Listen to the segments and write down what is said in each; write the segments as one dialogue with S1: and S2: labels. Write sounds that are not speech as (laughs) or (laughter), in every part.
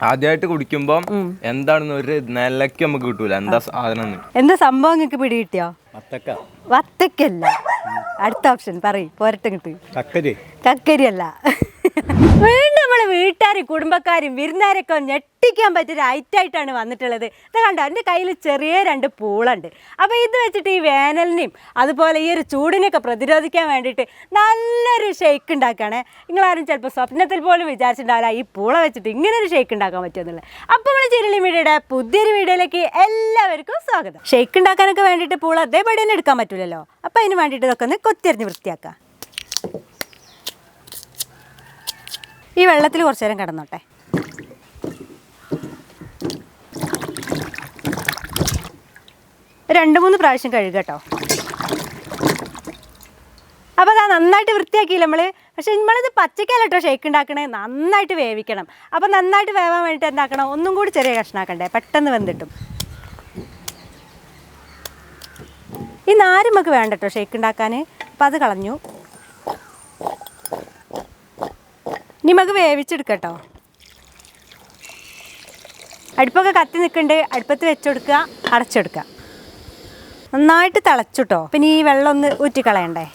S1: ആദ്യമായിട്ട് കുടിക്കുമ്പോ എന്താണെന്ന് ഒരു നിലയ്ക്ക് നമുക്ക് കിട്ടൂല. എന്താ സാധനം.
S2: എന്താ സംഭവം നിങ്ങൾക്ക് പിടികിട്ടിയോ
S3: വത്തക്ക.
S2: വത്തക്കല്ല അടുത്ത ഓപ്ഷൻ പറയും. പോരട്ടെ കിട്ടി
S3: കക്കരി.
S2: കക്കരിയല്ല. (laughs) വീണ്ടും. നമ്മളെ വീട്ടുകാരും കുടുംബക്കാരും വിരുന്നുകാരൊക്കെ ഞെട്ടിക്കാൻ പറ്റിയൊരു ഐറ്റായിട്ടാണ് വന്നിട്ടുള്ളത്. ഇത് കണ്ടോ? എന്റെ കയ്യിൽ ചെറിയ രണ്ട് പൂളുണ്ട്. അപ്പോൾ ഇത് വെച്ചിട്ട് ഈ വേനലിനെയും അതുപോലെ ഈ ഒരു ചൂടിനെയൊക്കെ പ്രതിരോധിക്കാൻ വേണ്ടിയിട്ട് നല്ലൊരു ഷെയ്ക്ക് ഉണ്ടാക്കുകയാണ്. നിങ്ങളാരും ചിലപ്പോൾ സ്വപ്നത്തിൽ പോലും വിചാരിച്ചിട്ടുണ്ടാവില്ല ഈ പൂള വെച്ചിട്ട് ഇങ്ങനെ ഒരു ഉണ്ടാക്കാൻ പറ്റുമെന്നുള്ളത് അപ്പോൾ നമ്മൾ ചിരളി മീഡിയയുടെ പുതിയൊരു വീഡിയോയിലേക്ക് എല്ലാവർക്കും സ്വാഗതം. ഷെയ്ക്ക് ഉണ്ടാക്കാനൊക്കെ വേണ്ടിയിട്ട് പൂള അതേപടി തന്നെ എടുക്കാൻ പറ്റില്ലല്ലോ അപ്പോൾ അതിന് വേണ്ടിയിട്ട് ഇതൊക്കെ ഒന്ന് കൊത്തിയറിഞ്ഞ് വൃത്തിയാക്കാം. ഈ വെള്ളത്തിൽ കുറച്ചു നേരം കിടന്നോട്ടെ. രണ്ട് മൂന്ന് പ്രാവശ്യം കഴുകട്ടോ അപ്പോൾ അതാ നന്നായിട്ട് വൃത്തിയാക്കിയില്ല നമ്മൾ പക്ഷെ നമ്മളിത് പച്ചക്കല്ല കേട്ടോ ഷേക്ക് ഉണ്ടാക്കണേ. നന്നായിട്ട് വേവിക്കണം. അപ്പോൾ നന്നായിട്ട് വേവാൻ വേണ്ടിയിട്ട് എന്താക്കണം? ഒന്നും കൂടി ചെറിയ കഷ്ണാക്കണ്ടേ പെട്ടെന്ന് വെന്തിട്ടും. ഈ നാരുമൊക്കെ നമുക്ക് വേണ്ട കേട്ടോ ഷേക്ക് ഉണ്ടാക്കാൻ അപ്പോൾ അത് കളഞ്ഞു. നമുക്ക് വേവിച്ചെടുക്കട്ടോ. അടുപ്പൊക്കെ കത്തി നിൽക്കുന്നുണ്ട് അടുപ്പത്ത് വെച്ചെടുക്കുക അടച്ചെടുക്കുക. നന്നായിട്ട് തിളച്ചുട്ടോ. പിന്നെ ഈ വെള്ളം ഒന്ന് ഊറ്റിക്കളയണ്ടേ?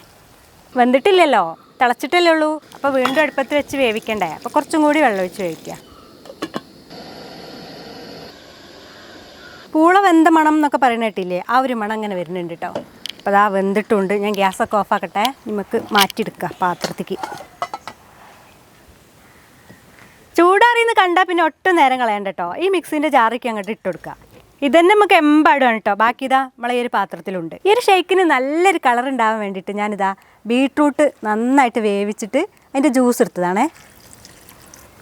S2: വെന്തിട്ടില്ലല്ലോ തിളച്ചിട്ടല്ലേ ഉള്ളൂ. അപ്പോൾ വീണ്ടും അടുപ്പത്ത് വെച്ച് വേവിക്കണ്ടേ? അപ്പോൾ കുറച്ചും കൂടി വെള്ളം ഒഴിച്ച് വേവിക്കുക. പൂള വെന്ത മണം എന്നൊക്കെ പറയുന്ന കേട്ടില്ലേ? ആ ഒരു മണം അങ്ങനെ വരുന്നുണ്ട് കേട്ടോ. അപ്പോൾ അതാ വെന്തിട്ടുണ്ട്. ഞാൻ ഗ്യാസൊക്കെ ഓഫാക്കട്ടെ. നമുക്ക് മാറ്റിയെടുക്കുക പാത്രത്തേക്ക്. കണ്ടാൽ പിന്നെ ഒട്ടും നേരം കളയണ്ട കേട്ടോ ഈ മിക്സിന്റെ ജാറിക്ക് അങ്ങോട്ട് ഇട്ട് കൊടുക്കുക ഇതന്നെ നമുക്ക് എമ്പാടുമാണ് കേട്ടോ ബാക്കി ഇതാ നമ്മളെ ഈ ഒരു പാത്രത്തിലുണ്ട്. ഈ ഒരു ഷേക്കിന് നല്ലൊരു കളർ ഉണ്ടാവാൻ വേണ്ടിയിട്ട് ഞാനിതാ ബീട്രൂട്ട് നന്നായിട്ട് വേവിച്ചിട്ട് അതിന്റെ ജ്യൂസ് എടുത്തതാണേ.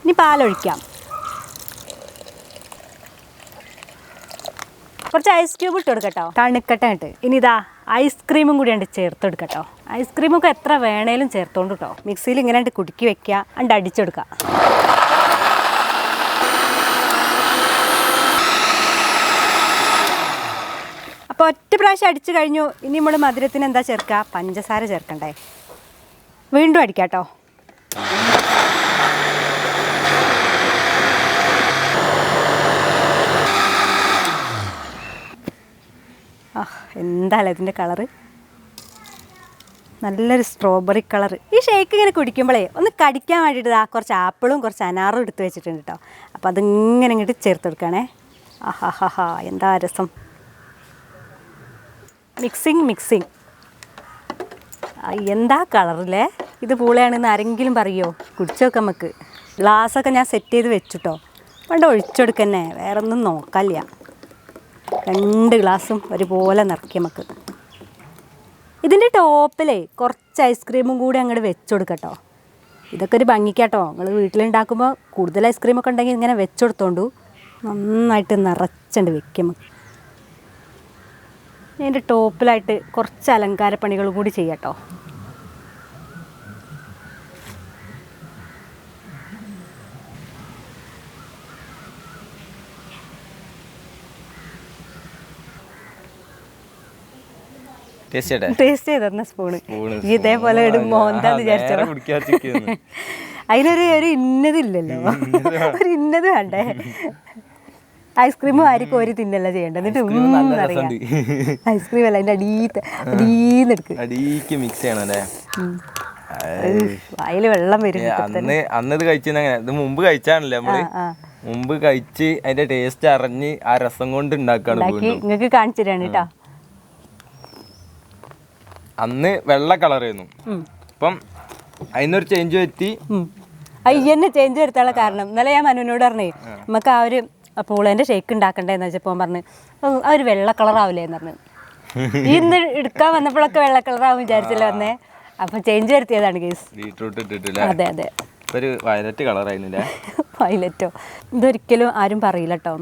S2: ഇനി പാലൊഴിക്കാം. കുറച്ച് ഐസ് ക്യൂബ് ഇട്ട് കൊടുക്കട്ടോ തണുക്കട്ടെ ഇട്ട് ഇനി ഇതാ ഐസ്ക്രീമും കൂടി ഉണ്ട് ചേർത്ത് കൊടുക്കട്ടോ ഐസ്ക്രീമൊക്കെ എത്ര വേണേലും ചേർത്തോണ്ട് കേട്ടോ മിക്സിയിൽ ഇങ്ങനെ കുടുക്കി വെക്കുക അണ്ട് അടിച്ചെടുക്കുക അപ്പോൾ ഒറ്റ പ്രാവശ്യം അടിച്ചു കഴിഞ്ഞു. ഇനി നമ്മൾ മധുരത്തിന് എന്താ ചേർക്കുക പഞ്ചസാര ചേർക്കണ്ടേ? വീണ്ടും അടിക്കാം കേട്ടോ എന്താല്ലേ ഇതിന്റെ കളറ്? നല്ലൊരു സ്ട്രോബെറി കളർ ഈ ഷേക്ക് ഇങ്ങനെ കുടിക്കുമ്പോഴേ ഒന്ന് കടിക്കാൻ വേണ്ടിയിട്ട് ആ കുറച്ച് ആപ്പിളും കുറച്ച് അനാറും എടുത്ത് വെച്ചിട്ടുണ്ട് കേട്ടോ അപ്പോൾ അതിങ്ങനെ ഇങ്ങോട്ട് ചേർത്ത് കൊടുക്കണേ. ആഹാ ഹാ ഹാ എന്താ രസം. Mixing mixing. എന്താ കളറില്ലേ ഇത് പൂളയാണെന്ന് ആരെങ്കിലും പറയോ? കുടിച്ചു നോക്കാം നമുക്ക്. ഗ്ലാസ്സൊക്കെ ഞാൻ സെറ്റ് ചെയ്ത് വെച്ചിട്ടോ. പണ്ട് ഒഴിച്ചെടുക്കന്നെ. വേറെ ഒന്നും നോക്കാനില്ല രണ്ട് ഗ്ലാസ്സും ഒരുപോലെ നിറക്കി നമുക്ക്. ഇതിന്റെ ടോപ്പിലേ കുറച്ച് ഐസ്ക്രീമും കൂടി അങ്ങോട്ട് വെച്ചുകൊടുക്കട്ടോ ഇതൊക്കെ ഒരു ഭംഗിക്കാട്ടോ. നിങ്ങൾ വീട്ടിലുണ്ടാക്കുമ്പോൾ കൂടുതൽ ഐസ്ക്രീമൊക്കെ ഉണ്ടെങ്കിൽ ഇങ്ങനെ വെച്ചെടുത്തോണ്ടു. നന്നായിട്ട് നിറച്ചുണ്ട് വെക്കും നമുക്ക്. ഇതിന്റെ ടോപ്പിലായിട്ട് കുറച്ച് അലങ്കാര പണികൾ കൂടി ചെയ്യാട്ടോ
S1: ടേസ്റ്റ്
S2: ചെയ്തിരുന്ന സ്പൂണ്. ഇതേപോലെ. ഇടുമ്പോ വിചാരിച്ചോ (laughs) അതിനൊരു ഒരു ഇന്നതില്ലല്ലോ ഒരു ഇന്നത് വേണ്ടേ? ഐസ്ക്രീം ആയിരിക്കും ഒരു തിന്നല്ല ചെയ്യേണ്ടത്. എന്നിട്ട്
S1: ഐസ്ക്രീം
S2: അല്ല അതിന്റെ അടീത്ത് അടീന്ന് എടുക്ക്.
S1: അടിക്ക് മിക്സ് ചെയ്യണം അല്ലേ?
S2: വായിൽ വെള്ളം വരും
S1: അന്ന് അന്ന് ഇത് ഇത് മുമ്പ് കഴിച്ചാണല്ലേ
S2: നമ്മൾ.
S1: മുമ്പ് കഴിച്ച് അതിന്റെ ടേസ്റ്റ് അറിഞ്ഞ് ആ രസം കൊണ്ട് ഉണ്ടാക്കാണ്
S2: ഉണ്ടാക്കി നിങ്ങൾക്ക് കാണിച്ചു തരാണ് കേട്ടോ
S1: അന്ന് വെള്ള കളറായിരുന്നു അപ്പം അതിനൊരു ചേഞ്ച് പറ്റി
S2: അയ്യന്നെ ചേഞ്ച് വരുത്താനുള്ള കാരണം. ഇന്നലെ ഞാൻ മനുവിനോട് പറഞ്ഞേ നമുക്ക് ആ ഒരു പൂളേന്റെ ഷേക്ക് ഉണ്ടാക്കണ്ടേന്ന് വെച്ചപ്പോൾ പറഞ്ഞു "ഓ, ആ ഒരു വെള്ള കളറാവില്ലേ എന്ന് പറഞ്ഞു. (laughs) ഇന്ന് എടുക്കാൻ വന്നപ്പോഴൊക്കെ വെള്ള കളറാവും വിചാരിച്ചില്ല വന്നേ. അപ്പൊ ചേഞ്ച് വരുത്തിയതാണ് കേസ്
S1: ബീട്രൂട്ട്
S2: അതെ അതെ.
S1: ഒരു വയലറ്റ് കളറായിരുന്നില്ലേ
S2: വയലറ്റോ ഇതൊരിക്കലും ആരും പറയില്ല കേട്ടോ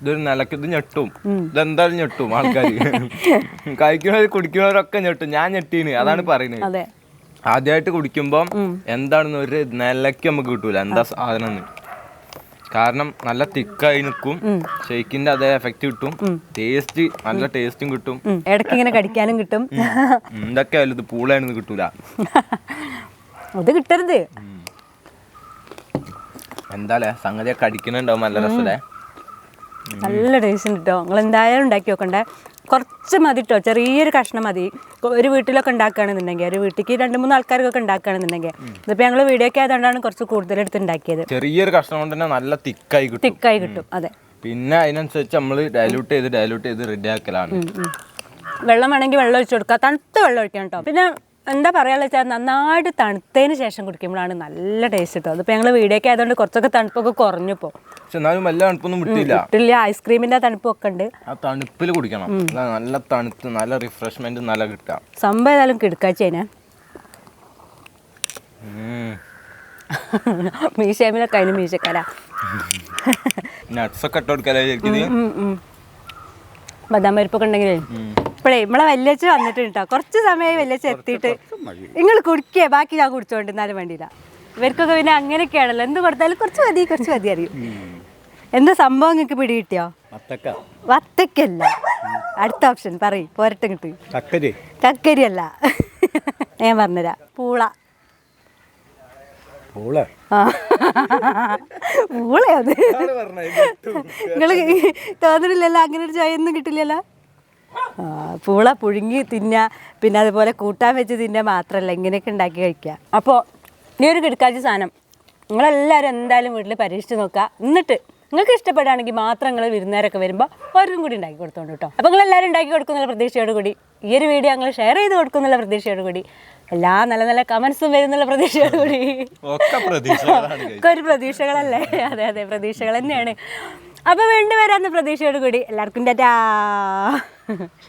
S1: ഇതൊരു നിലയ്ക്ക് ഇത് ഞെട്ടും. ഇതെന്തായാലും ഞെട്ടും ആൾക്കാർ (laughs) കഴിക്കുന്നവർ കുടിക്കുന്നവരൊക്കെ ഞെട്ടും. ഞാൻ ഞെട്ടീന്. അതാണ് പറയുന്നത്.
S2: അതെ.
S1: ആദ്യമായിട്ട് കുടിക്കുമ്പോൾ എന്താണെന്ന് ഒരു നിലയ്ക്ക് നമുക്ക് കിട്ടൂല. എന്താ സാധനം. കാരണം നല്ല തിക്കായി നിൽക്കും. ഷെയ്ക്കിന്റെ അതേ എഫക്റ്റ് കിട്ടും. ടേസ്റ്റ് നല്ല ടേസ്റ്റും കിട്ടും.
S2: ഇടയ്ക്ക് ഇങ്ങനെ കടിക്കാനും കിട്ടും.
S1: ഇതൊക്കെ വലുത് പൂളാണെന്ന് കിട്ടൂല.
S2: അത് കിട്ടരുത്.
S1: എന്താല്ലേ സംഗതി കടിക്കണുണ്ടാവും. നല്ല രസല്ലേ?
S2: നല്ല ടേസ്റ്റ് ഉണ്ട് കേട്ടോ. നിങ്ങൾ എന്തായാലും ഉണ്ടാക്കി നോക്കണ്ടേ? കുറച്ച് മതി കേട്ടോ ചെറിയൊരു കഷ്ണം മതി. ഒരു വീട്ടിലൊക്കെ ഉണ്ടാക്കുകയാണെന്നുണ്ടെങ്കിൽ ഒരു വീട്ടിലേക്ക് രണ്ട് മൂന്ന് ആൾക്കാർക്കൊക്കെ ഉണ്ടാക്കുകയാണെന്നുണ്ടെങ്കിൽ ഇതിപ്പോൾ ഞങ്ങൾ വീഡിയോ ഒക്കെ ആയതുകൊണ്ടാണ് കുറച്ച് കൂടുതൽ എടുത്ത് ഉണ്ടാക്കിയത്.
S1: ചെറിയൊരു കഷ്ണം കൊണ്ട് തന്നെ നല്ല തിക്കായി കിട്ടും.
S2: തിക്കായി കിട്ടും അതെ.
S1: പിന്നെ അതിനനുസരിച്ച് നമ്മൾ ഡയലൂട്ട് ചെയ്ത് ഡയലൂട്ട് ചെയ്ത് റെഡി ആക്കലാണ്.
S2: വെള്ളം വേണമെങ്കിൽ വെള്ളം ഒഴിച്ചു കൊടുക്കുക. തണുത്ത വെള്ളം ഒഴിക്കണം കേട്ടോ പിന്നെ എന്താ പറയാന്ന് വെച്ചാൽ നന്നായിട്ട് തണുത്തതിന് ശേഷം കുടിക്കുമ്പോഴാണ് നല്ല ടേസ്റ്റ് കിട്ടും അതിപ്പോൾ ഞങ്ങൾ വീടൊക്കെ ആയതുകൊണ്ട് കുറച്ചൊക്കെ തണുപ്പൊക്കെ കുറഞ്ഞു പോകും
S1: പക്ഷെ എന്നാലും വല്ല തണുപ്പൊന്നും വിട്ടില്ല.
S2: വിട്ടില്ല. ഐസ്ക്രീമിന്റെ തണുപ്പൊക്കെ ഉണ്ട്.
S1: ആ തണുപ്പിൽ കുടിക്കണം. നല്ല തണുത്ത് നല്ല റിഫ്രഷ്മെന്റ് നല്ല കിട്ടാം
S2: സംഭവം ഏതായാലും കിടക്കാച്ചേനെ (laughs) മീശേമിലൊക്കെ അതിന് മീശക്കാരാ. (laughs)
S1: നട്സൊക്കെ ഇട്ട്
S2: ബദാം പരിപ്പൊക്കെ ഉണ്ടെങ്കിലേ. ഇപ്പോഴേ നമ്മളെ വല്യച്ച് വന്നിട്ടുണ്ട് കേട്ടോ കുറച്ച് സമയമായി വല്യച്ച് എത്തിയിട്ട് നിങ്ങൾ കുടിക്കേ ബാക്കി ഞാൻ കുടിച്ചോണ്ട് എന്നാലും വേണ്ടിയില്ല. ഇവർക്കൊക്കെ പിന്നെ അങ്ങനെയൊക്കെയാണല്ലോ. എന്ത് കൊടുത്താലും കുറച്ച് മതി കുറച്ച് മതി അറിയും. എന്താ സംഭവം നിങ്ങൾക്ക് പിടി കിട്ടിയോ? വത്തക്കല്ല അടുത്ത ഓപ്ഷൻ പറയും പോരട്ടെ കിട്ടി
S3: കക്കരി.
S2: അല്ല ഞാൻ പറഞ്ഞുതരാം. പൂള.
S3: പൂള?
S2: ആ. പൂളയത് നിങ്ങൾ തോന്നുന്നില്ലല്ലോ അങ്ങനെ ഒരു ചോയൊന്നും കിട്ടില്ലല്ലോ? പൂള പുഴുങ്ങി തിന്നുക പിന്നെ അതുപോലെ കൂട്ടാൻ വെച്ച് തിന്നുക മാത്രമല്ല ഇങ്ങനെയൊക്കെ ഉണ്ടാക്കി കഴിക്കുക. അപ്പോൾ ഈ ഒരു കിടക്കാച്ചി സാധനം. നിങ്ങളെല്ലാവരും എന്തായാലും വീട്ടിൽ പരീക്ഷിച്ച് നോക്കുക. എന്നിട്ട് നിങ്ങൾക്ക് ഇഷ്ടപ്പെടുകയാണെങ്കിൽ മാത്രം നിങ്ങൾ വിരുന്നേരൊക്കെ വരുമ്പോൾ ഓരോന്നും കൂടി ഉണ്ടാക്കി കൊടുത്തോണ്ട് കേട്ടോ. അപ്പോൾ നിങ്ങളെല്ലാവരും ഉണ്ടാക്കി കൊടുക്കുന്നുള്ള പ്രതീക്ഷയോട് കൂടി ഈ ഒരു വീഡിയോ ഞങ്ങൾ ഷെയർ ചെയ്ത് കൊടുക്കുന്നുള്ള പ്രതീക്ഷയോട് കൂടി എല്ലാ നല്ല നല്ല കമൻസും വരുന്നുള്ള പ്രതീക്ഷയോട് കൂടി. (laughs)
S1: ഒക്കെ
S2: ഒരു പ്രതീക്ഷകളല്ലേ? അതെ അതെ പ്രതീക്ഷകൾ തന്നെയാണ്. അപ്പോൾ വീണ്ടും വരാമെന്ന പ്രതീക്ഷയോട് കൂടി. എല്ലാവർക്കും ടാറ്റാ.